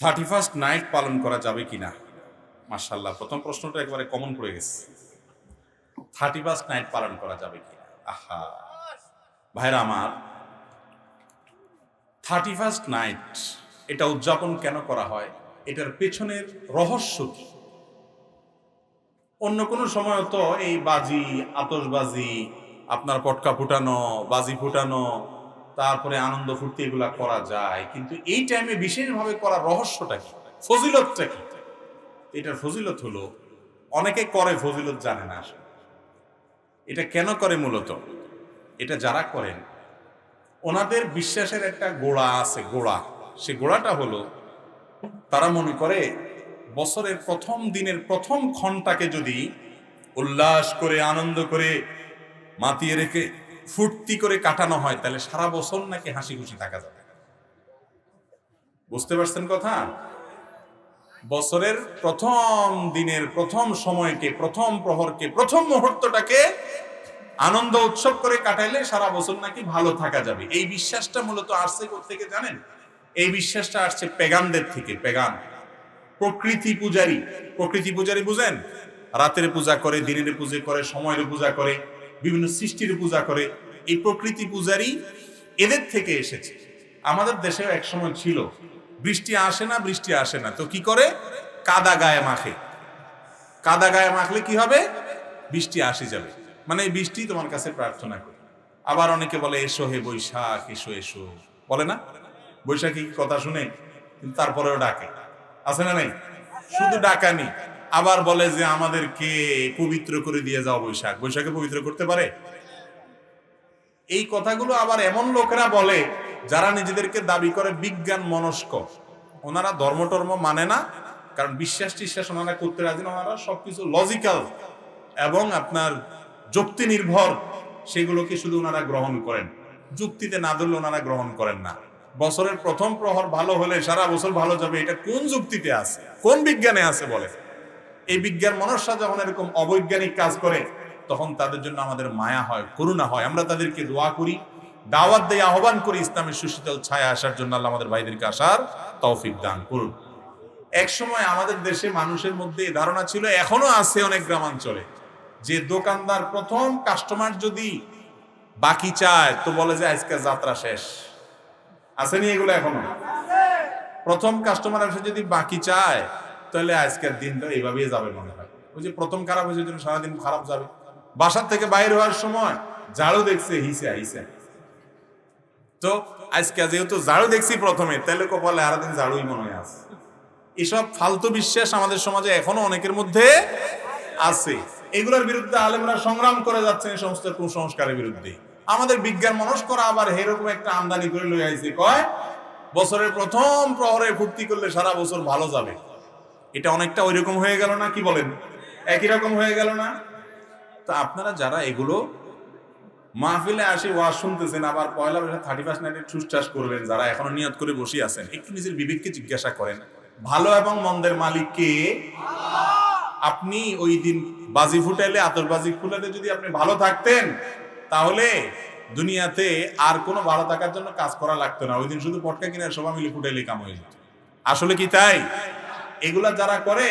Thirty first night পালন করা যাবে কিনা? মার্শাল্লাহ প্রথম প্রশ্নটা একবারে কমন পড়ে গেছে। থার্টি ফার্স্ট নাইট পালন করা যাবে কিনা? আহা। ভাইরা আমার, থার্টি ফার্স্ট নাইট এটা উদযাপন কেন করা হয়? এটার পেছনের রহস্য কি? অন্য কোনো সময় তো এই বাজি, আতশবাজি, আপনার পটকা ফুটানো, বাজি ফুটানো তারপরে আনন্দ ফুর্তি এগুলা করা যায়। কিন্তু এই টাইমে বিশেষভাবে করা রহস্যটা কি? ফজিলতটা কি? এটার ফজিলত হলো, অনেকে করে ফজিলত জানে না এটা কেন করে মূলত? এটা যারা করেন, ওনাদের বিশ্বাসের একটা গোড়া আছে, গোড়া। সে গোড়াটা হলো, তারা মনে করে বছরের প্রথম দিনের প্রথম ক্ষণটাকে যদি উল্লাস করে, আনন্দ করে মাতিয়ে রেখে ফুর্তি করে কাটানো হয়, তাহলে সারা বছর নাকি হাসি খুশি থাকা যাবে? বুঝতে পারছেন কথা? বছরের প্রথম দিনের, প্রথম সময়কে, প্রথম প্রহরকে, প্রথম মুহূর্তটাকে আনন্দ উৎসব করে কাটাইলে সারা বছর নাকি ভালো থাকা যাবে। এই বিশ্বাসটা মূলত আসছে থেকে জানেন? এই বিশ্বাসটা আসছে পেগানদের থেকে পেগান প্রকৃতি পূজারী। প্রকৃতি পূজারী বুঝেন? রাতের পূজা করে, দিনের পূজা করে, সময়ের পূজা করে। বিভিন্ন সৃষ্টির পূজা করে। এই প্রকৃতি পূজারই এদের থেকে এসেছে। আমাদের দেশেও এক সময় ছিল, বৃষ্টি আসে না, বৃষ্টি আসে না। তো কি করে? কাদা গায়ে মাখে। কাদা গায়ে মাখলে কি হবে? বৃষ্টি আসে যাবে। মানে এই বৃষ্টি তোমার কাছে প্রার্থনা করি। আবার অনেকে বলে, এসো হে বৈশাখ, এসো এসো। বলে না? বৈশাখী কথা শুনে? তারপরেও ডাকে। আছে না নাই? শুধু ডাকানি। আবার বলে যে আমাদেরকে পবিত্র করে দিয়ে যাও বৈশাখ। বৈশাখে পবিত্র করতে পারে? এই কথাগুলো আবার এমন লোকেরা বলে যারা নিজেদেরকে দাবি করে বিজ্ঞান মনস্ক। ওনারা ধর্ম টর্ম মানে না, কারণ বিশ্বাস টিশ্বাস ওনারা করতে রাজি না। ওনারা সবকিছু লজিক্যাল এবং আপনার যুক্তি নির্ভর সেগুলোকে শুধু ওনারা গ্রহণ করেন। যুক্তিতে না ধরলে ওনারা গ্রহণ করেন না। বছরের প্রথম প্রহর ভালো হলে সারা বছর ভালো যাবে, এটা কোন যুক্তিতে আছে? কোন বিজ্ঞানে আছে বলে? এই বিজ্ঞান মনস্যা যখন এরকম অবৈজ্ঞানিক কাজ করে, তখন তাদের জন্য আমাদের মায়া হয়, করুণা হয়। আমরা তাদেরকে দোয়া করি, দাওয়াত দিয়ে আহ্বান করি ইসলামের সুশীতল ছায়া আসার জন্য আল্লাহ আমাদের ভাইদেরকে আসার তৌফিক দান করুন। এক সময় আমাদের দেশে মানুষের মধ্যে এই ধারণা ছিল, এখনও আছে অনেক গ্রামাঞ্চলে, যে দোকানদার প্রথম কাস্টমার যদি বাকি চায়, তো বলে যে আজকে যাত্রা শেষ। আসেনি এগুলো এখনও? প্রথম কাস্টমার আসে যদি বাকি চায় তাহলে আজকের দিনটা এইভাবেই যাবে মনে হয়। ওই যে প্রথম খারাপ হয়েছে জন্য সারাদিন খারাপ যাবে। বাসার থেকে বাইরে হওয়ার সময় ঝাড়ু দেখছে, হিসে হিসে। তো আজকে যেহেতু ঝাড়ু দেখছি প্রথমে, তাহলে কপালে আর দিন ঝাড়ুই মনে হয় আছে। এসব ফালতু বিশ্বাস আমাদের সমাজে এখনও অনেকের মধ্যে আছে। এগুলোর বিরুদ্ধে আলেমরা সংগ্রাম করে যাচ্ছেন এই সমস্ত কুসংস্কারের বিরুদ্ধে। আমাদের বিজ্ঞান মনস্করা আবার এরকম একটা আমদানি করে লই আইছে, কয়, বছরের প্রথম প্রহরে ফুর্তি করলে সারা বছর ভালো যাবে। এটা অনেকটা ওই রকম হয়ে গেল না? কি বলেন? একই রকম হয়ে গেল না? তা আপনারা যারা এগুলো মাহফিলে আসে ওয়াজ শুনতেছেন, আবার পয়লা বৈশাখ থার্টি ফার্স্ট নাইটে ঠুসঠাস করবেন যারা এখনও নিয়ত করে বসে আছেন, একটু নিজের বিবেককে জিজ্ঞাসা করেন, ভালো এবং মন্দের মালিককে আপনি ওই দিন বাজি ফুটাইলে আতশবাজি ফুটাইলে যদি আপনি ভালো থাকতেন, তাহলে দুনিয়াতে আর কোনো ভালো থাকার জন্য কাজ করা লাগতো না। ওই দিন শুধু পটকা কিনে সবাই মিলে ফুটাইলে কাম হয়ে যেত। আসলে কি তাই? এগুলা যারা করে,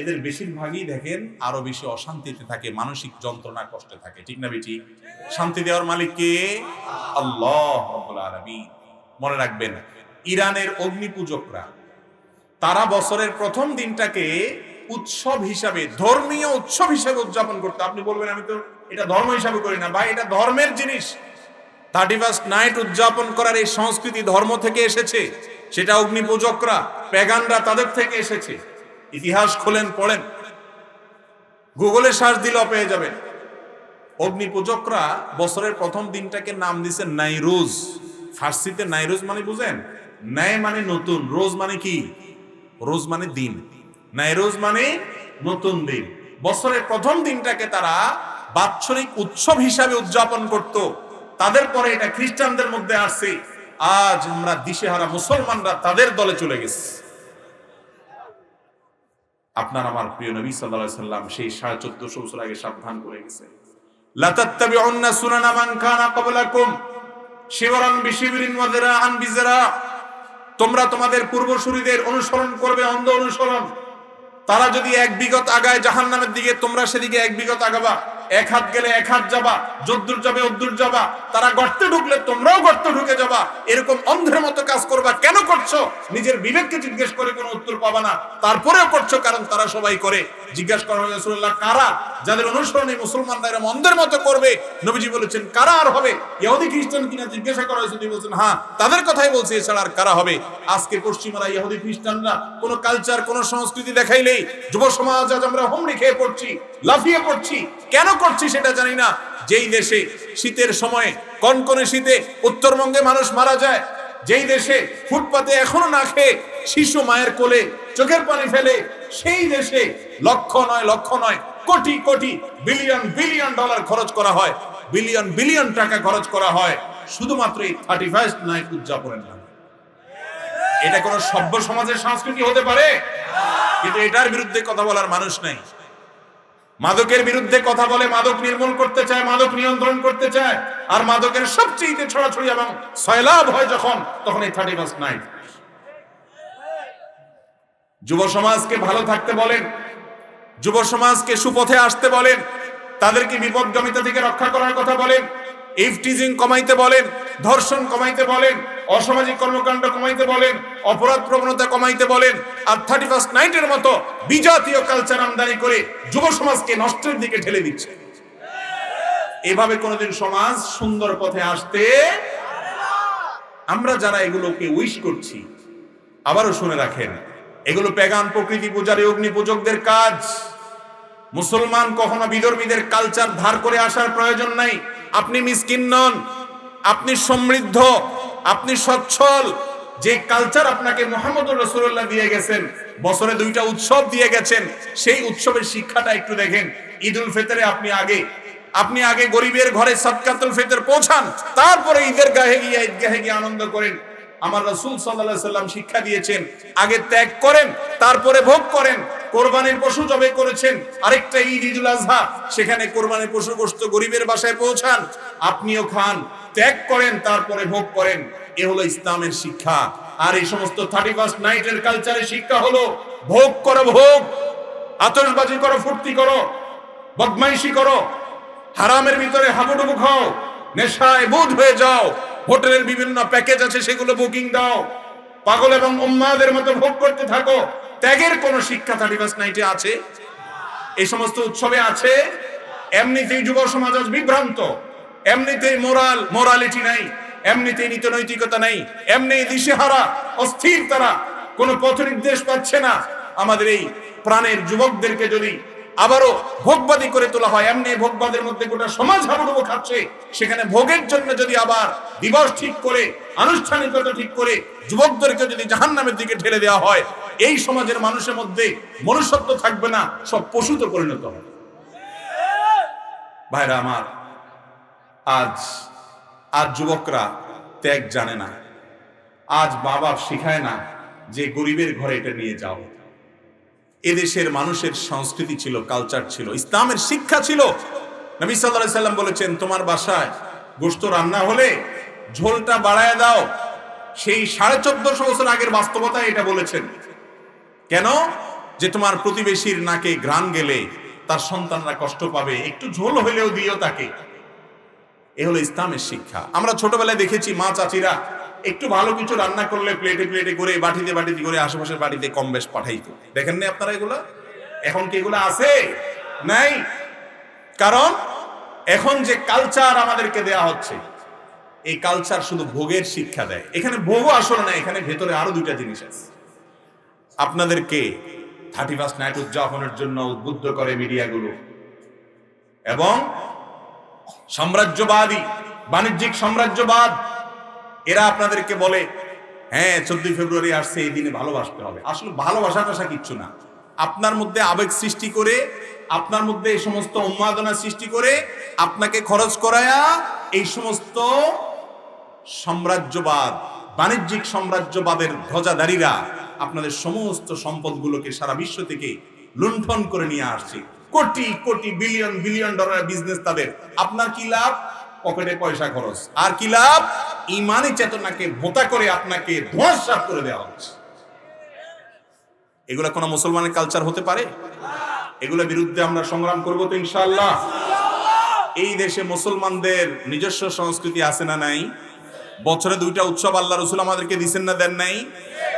এদের বেশিরভাগই দেখেন আরও বেশি অশান্তিতে থাকে, মানসিক যন্ত্রণা কষ্টে থাকে। ঠিক না বেটি? শান্তি দেওয়ার মালিক কে? আল্লাহ মনে রাখবেন, ইরানের অগ্নি পূজকরা, তারা বছরের প্রথম দিনটাকে উৎসব হিসাবে, ধর্মীয় উৎসব হিসাবে উদযাপন করতে। আপনি বলবেন, আমি তো এটা ধর্ম হিসাবে করি না। ভাই, এটা ধর্মের জিনিস। থার্টি ফার্স্ট নাইট উদযাপন করার এই সংস্কৃতি ধর্ম থেকে এসেছে, সেটা অগ্নি পূজকরা প্যাগানরা তাদের থেকে এসেছে। ইতিহাস খোলেন, পড়েন। গুগলে সার্চ দিলেও পেয়ে যাবেন। অগ্নি পূজকরা বছরের প্রথম দিনটাকে নাম দিছে নাইরোজ। ফার্সিতে নাইরোজ মানে বুঝেন? ন্যায় মানে নতুন, রোজ মানে কি? রোজ মানে দিন। নাইরোজ মানে নতুন দিন। বছরের প্রথম দিনটাকে তারা বাৎসরিক উৎসব হিসাবে উদযাপন করত। তাদের পরে এটা খ্রিস্টানদের মধ্যে আসছে। আজ আমরা দিশেহারা মুসলমানরা তাদের দলে চলে গেছে। আপনার আমার প্রিয় নবী সাল্লাল্লাহু সাল্লাম সেই সাড়ে চোদ্দশো বছর আগে সাবধান করে গেছে। তোমরা তোমাদের অনুসরণ করবে, অন্ধ অনুসরণ। তারা যদি এক বিগত আগায় জাহান নামের দিকে, তোমরা সেদিকে এক বিগত আগাবা। এক হাত গেলে এক হাত যাবা, যদ্দূর যাবে অদ্দূর যাবা, তারা গর্তে ঢুকলে তোমরাও গর্তে ঢুকে যাবা। এরকম অন্ধের মতো কাজ করবা, কেন করছ? নিজের বিবেককে জিজ্ঞেস করে কোনো উত্তর পাবা না। তারপরেও করছ, কারণ তারা সবাই করে। জিজ্ঞাসা করা হয়েছে রাসূলুল্লাহ, কারা? যাদের অনুসরণে মুসলমানরা এরকম অন্ধের মতো করবে। নবীজি বলেছেন, কারা আর হবে? ইহুদি খ্রিস্টান কিনা জিজ্ঞাসা করা হয়েছে তিনি বলছেন হ্যাঁ তাদের কথাই বলছি, এছাড়া আর কারা হবে? আজকে পশ্চিমারা ইহুদি খ্রিস্টানরা, কোনো কালচার কোনো সংস্কৃতি দেখাইলেই যুব সমাজ আজ আমরা হুমড়ি খেয়ে পড়ছি, লাফিয়ে পড়ছি। কেন করছি সেটা জানি না। যেই দেশে শীতের সময়ে, কনকনে শীতে উত্তরবঙ্গে মানুষ মারা যায়, যেই দেশে ফুটপাতে এখনও না খেয়ে শিশু মায়ের কোলে চোখের পানি ফেলে সেই দেশে লক্ষ নয় লক্ষ নয়, crore crore, billion billion dollar খরচ করা হয়। বিলিয়ন বিলিয়ন টাকা খরচ করা হয়। শুধুমাত্র এই থার্টি ফার্স্ট নাইট উদযাপনের নামে। এটা কোন সভ্য সমাজের সংস্কৃতি হতে পারে? কিন্তু এটার বিরুদ্ধে কথা বলার মানুষ নাই। মাদকের বিরুদ্ধে কথা বলে মাদক নির্মূল করতে চায়, মাদক নিয়ন্ত্রণ করতে চায়, আর মাদকের সবচেয়ে ছড়াছড়ি এবং সয়লাভ হয় যখন, তখন এই থার্টি ফার্স্ট নাইট যুব সমাজকে ভালো থাকতে বলেন, যুব সমাজকে সুপথে আসতে বলেন, তাদেরকে বিপদগামিতা থেকে রক্ষা করার কথা বলেন ইফটিজিং কমাইতে বলেন, ধর্ষণ কমাইতে বলেন, অসামাজিক কর্মকাণ্ড কমাইতে বলেন, অপরাধ প্রবণতা কমাইতে বলেন, আর থার্টি ফার্স্ট নাইটের মতো বিজাতীয় কালচার আমদানি করে যুব সমাজকে নষ্টের দিকে ঠেলে দিচ্ছে। এভাবে কোনোদিন সমাজ সুন্দর পথে আসতে আমরা যারা এগুলোকে উইশ করছি, আবারও শুনে রাখেন এগুলো পেগান প্রকৃতি পূজারী অগ্নি পূজকদের কাজ। মুসলমান কখনো বিদর্মীদের কালচার ধার করে আসার প্রয়োজন নাই। আপনি মিসকিন নন, আপনি সমৃদ্ধ, আপনি সচ্ছল। যে কালচার আপনাকে মোহাম্মদ রসুল্লাহ দিয়ে গেছেন, বছরে দুইটা উৎসব দিয়ে গেছেন, সেই উৎসবের শিক্ষাটা একটু দেখেন। ঈদ উল ফিতরে আপনি আগে আপনি আগে গরিবের ঘরে সদকাতুল ফিতর পৌঁছান, তারপরে ঈদের গাহে গিয়ে ঈদগাহে গিয়ে আনন্দ করেন। আমার রসুল সাল্লাহ সাল্লাম শিক্ষা দিয়েছেন, আগে ত্যাগ করেন, তারপরে ভোগ করেন। কোরবানির পশু জবে করেছেন, আরেকটা ঈদ, ঈদুল আজহা, সেখানে কোরবানির পশু গোস্ত গরিবের বাসায় পৌঁছান। আপনিও খান, ত্যাগ করেন, তারপরে ভোগ করেন। এ হলো ইসলামের শিক্ষা। আর এই সমস্ত থার্টি ফার্স্ট নাইটের কালচারের শিক্ষা হলো, ভোগ করো ভোগ, আতশবাজি করো, ফুর্তি করো, বদমাইশি করো, হারামের ভিতরে হাবুডুবু খাও, নেশায় বুধ হয়ে যাও। হোটেলের বিভিন্ন প্যাকেজ আছে, সেগুলো বুকিং দাও। পাগল এবং উম্মাদের মতো ভোগ করতে থাকো। ত্যাগের কোন শিক্ষা ফার্স্ট নাইটে আছে? এই সমস্ত উৎসবে আছে? এমনিতেই যুব সমাজ আজ বিভ্রান্ত। এমনিতেই মোরাল, মোরালিটি নাই। এমনিতেই নীতি নৈতিকতা নাই। এমনি দিশেহারা, অস্থির তারা। কোনো পথ নির্দেশ পাচ্ছে না। আমাদের এই প্রাণের যুবকদেরকে যদি আবারও ভোগবাদী করে তোলা হয়। এমনি ভোগবাদের মধ্যে গোটা সমাজ হাবুডুবু খাচ্ছে। সেখানে ভোগের জন্য যদি আবার দিবস ঠিক করে, আনুষ্ঠানিকতা ঠিক করে, যুবকদেরকে যদি জাহান্নামের দিকে ঠেলে দেওয়া হয়, এই সমাজের মানুষের মধ্যে মনুষ্যত্ব থাকবে না, সব পশুতে পরিণত হবে। ভাইরা আমার, আজ আর যুবকরা ত্যাগ জানে না। আজ বাবা শিখায় না যে গরিবের ঘরে এটা নিয়ে যাও। এদেশের মানুষের সংস্কৃতি ছিল কালচার ছিল, ইসলামের শিক্ষা ছিল। নবী সাল্লাল্লাহু সাল্লাম বলেছেন, তোমার বাসায় গোস্ত রান্না হলে ঝোলটা বাড়ায় দাও। সেই সাড়ে চোদ্দশো বছর আগের বাস্তবতা এটা বলেছেন। কেন? যে তোমার প্রতিবেশীর নাকে গ্রাম গেলে তার সন্তানরা কষ্ট পাবে, একটু ঝোল হইলেও দিও তাকে। এ হলো ইসলামের শিক্ষা। আমরা ছোটবেলায় দেখেছি মা চাচিরা একটু ভালো কিছু রান্না করলে প্লেটে প্লেটে করে, বাটিতে বাটিতে করে আশেপাশের বাড়িতে কম বেশ পাঠাইতো। দেখেন না আপনারা এগুলো? এখন কি এগুলো আছে? নাই? কারণ এখন যে কালচার আমাদেরকে দেয়া হচ্ছে, এই কালচার শুধু ভোগের শিক্ষা দেয়। এখানে ভোগও আসলে না, এখানে ভেতরে আরও দুইটা জিনিস আছে। আপনাদেরকে থার্টি ফার্স্ট নাইট উদযাপনের জন্য উদ্বুদ্ধ করে মিডিয়াগুলো। এবং সাম্রাজ্যবাদী, বাণিজ্যিক সাম্রাজ্যবাদ এরা আপনাদেরকে বলে হ্যাঁ চোদ্দই ফেব্রুয়ারি আসছে, এই দিনে ভালোবাসতে হবে। আসলে ভালোবাসা টাসা কিচ্ছু না। আপনার মধ্যে আবেগ সৃষ্টি করে, আপনার মধ্যে এই সমস্ত উন্মাদনা সৃষ্টি করে আপনাকে খরচ করায়া এই সমস্ত সাম্রাজ্যবাদ, বাণিজ্যিক সাম্রাজ্যবাদের ধ্বজাধারীরা আপনাদের সমস্ত সম্পদগুলোকে সারা বিশ্ব থেকে লুণ্ঠন করে নিয়ে আসছে। কোটি কোটি, বিলিয়ন বিলিয়ন ডলারের বিজনেস তাদের। আপনার কি লাভ? পকেটে পয়সা খরচ। আর কি লাভ? ইমানি চেতনাকে ভোতা করে আপনাকে ধোঁয়াশাপ করে দেওয়া হচ্ছে। এগুলো কোনো মুসলমানের কালচার হতে পারে? এগুলোর বিরুদ্ধে আমরা সংগ্রাম করব তো ইনশাআল্লাহ। এই দেশে মুসলমানদের নিজস্ব সংস্কৃতি আছে না নাই? বছরে দুইটা উৎসব আল্লাহ রসুল আমাদেরকে দিচ্ছেন না দেন নাই?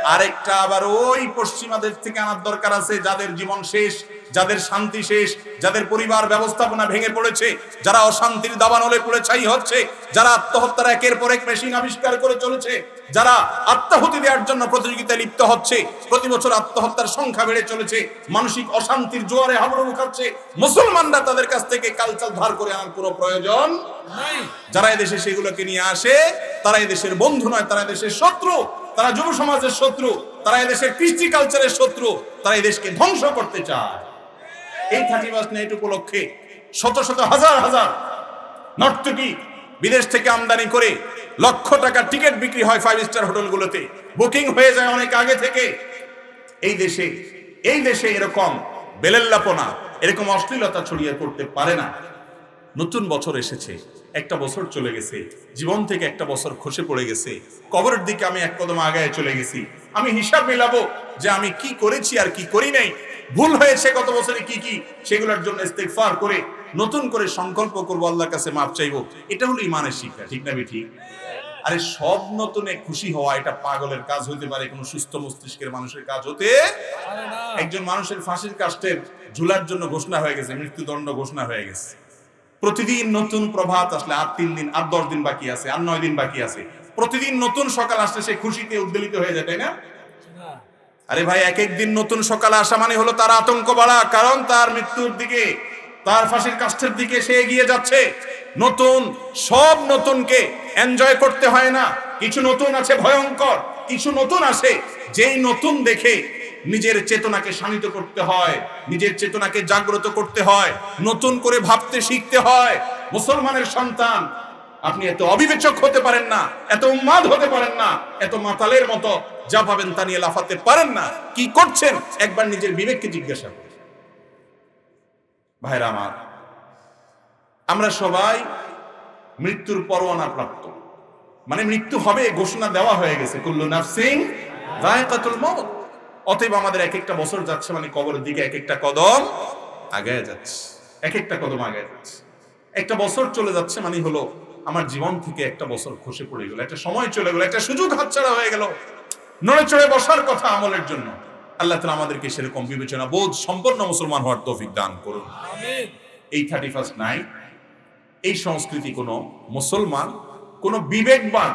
আরেকটা আবার ওই পশ্চিমাদের থেকে আনার দরকার আছে, যাদের জীবন শেষ। যাদের শান্তি শেষ, যাদের পরিবার ব্যবস্থাপনা ভেঙে পড়েছে, যারা অশান্তির দাবানলে পড়ে ছাই হচ্ছে, যারা আত্মহত্যার একের পর এক মেশিন আবিষ্কার করে চলেছে, যারা আত্মাহুতি দেওয়ার জন্য প্রতিযোগিতায় লিপ্ত হচ্ছে প্রতি বছর আত্মহত্যার সংখ্যা বেড়ে চলেছে, মানসিক অশান্তির জোয়ারে হাবড় খাচ্ছে মুসলমানরা তাদের কাছ থেকে কালচার ধার করে আনার কোনো প্রয়োজন যারা এদেশে সেগুলোকে নিয়ে আসে, তারা এদেশের বন্ধু নয়, তারা এদেশের শত্রু, তারা যুব সমাজের শত্রু, তারা এদেশের কৃষ্টি কালচারের শত্রু, তারা এদেশকে ধ্বংস করতে চায়। এই থার্টি ফার্স্ট নাইট উপলক্ষে শত শত হাজার হাজার নর্তকী বিদেশ থেকে আমদানি করে লক্ষ টাকার টিকিট বিক্রি হয় ফাইভ স্টার হোটেলগুলোতে। বুকিং হয়ে যায় অনেক আগে থেকে। এই দেশে এই দেশে এরকম বেলেল্লাপনা, এরকম অশ্লীলতা ছড়িয়ে পড়তে পারে না। নতুন বছর এসেছে, একটা বছর চলে গেছে, জীবন থেকে একটা বছর খসে পড়ে গেছে। কবরের দিকে আমি এক কদম আগায় চলে গেছি। আমি হিসাব মেলাবো যে আমি কি করেছি আর কি করি নাই। ভুল হয়েছে গত বছরে কি কি, সেগুলোর জন্য ইস্তেগফার করে নতুন করে সংকল্প করব, আল্লাহর কাছে মাপ চাইব। এটা হলো ইমানের শিক্ষা, ঠিক না ঠিক আরে সব নতুনে খুশি হওয়া এটা পাগলের কাজ হতে পারে, কোনো সুস্থ মস্তিষ্কের মানুষের কাজ হতে একজন মানুষের ফাঁসির কাস্টের ঝুলার জন্য ঘোষণা হয়ে গেছে, মৃত্যুদণ্ড ঘোষণা হয়ে গেছে। প্রতিদিন নতুন প্রভাত আসলে আর তিন দিন, আর দশ দিন বাকি আছে, আর নয় দিন বাকি আছে। প্রতিদিন নতুন সকাল আসলে সে খুশিতে উদ্বেলিত হয়ে যায়, তাই না? আরে ভাই এক এক দিন নতুন সকালে আসা মানে হলো তার আতঙ্ক বাড়া, কারণ তার মৃত্যুর দিকে, তার ফাঁসির কাষ্ঠের দিকে সে এগিয়ে যাচ্ছে। নতুন, সব নতুনকে এনজয় করতে হয় না। কিছু নতুন আছে ভয়ঙ্কর, কিছু নতুন আছে। যেই নতুন দেখে নিজের চেতনাকে শানিত করতে হয়, নিজের চেতনাকে জাগ্রত করতে হয়, নতুন করে ভাবতে শিখতে হয়। মুসলমানের সন্তান আপনি এত অবিবেচক হতে পারেন না, এত উন্মাদ হতে পারেন না, এত মাতালের মতো যা পাবেন তা নিয়ে লাফাতে পারেন না। কি করছেন? একবার নিজের বিবেককে জিজ্ঞাসা করুন। ভাইরা আমার, আমরা সবাই মৃত্যুর পরোয়ানা প্রাপ্ত। মানে মৃত্যু হবে, ঘোষণা দেওয়া হয়ে গেছে। কুল্লু নাফসিং যায়কাতুল মউত অতএব আমাদের এক একটা বছর যাচ্ছে মানে কবরের দিকে এক একটা কদম আগায় যাচ্ছে। এক একটা কদম আগায় যাচ্ছে। একটা বছর চলে যাচ্ছে মানে হলো আমার জীবন থেকে একটা বছর খসে পড়ে গেল একটা সময় চলে গেল একটা সুযোগ হাতছাড়া হয়ে গেল। নড়ে চড়ে বসার কথা আমলের জন্য। আল্লাহ তালা আমাদেরকে সেরকম বিবেচনা বোধ সম্পন্ন মুসলমান হওয়ার তৌফিক দান করুন। এই থার্টি ফার্স্ট নাইট এই সংস্কৃতি কোনো মুসলমান কোনো বিবেকবান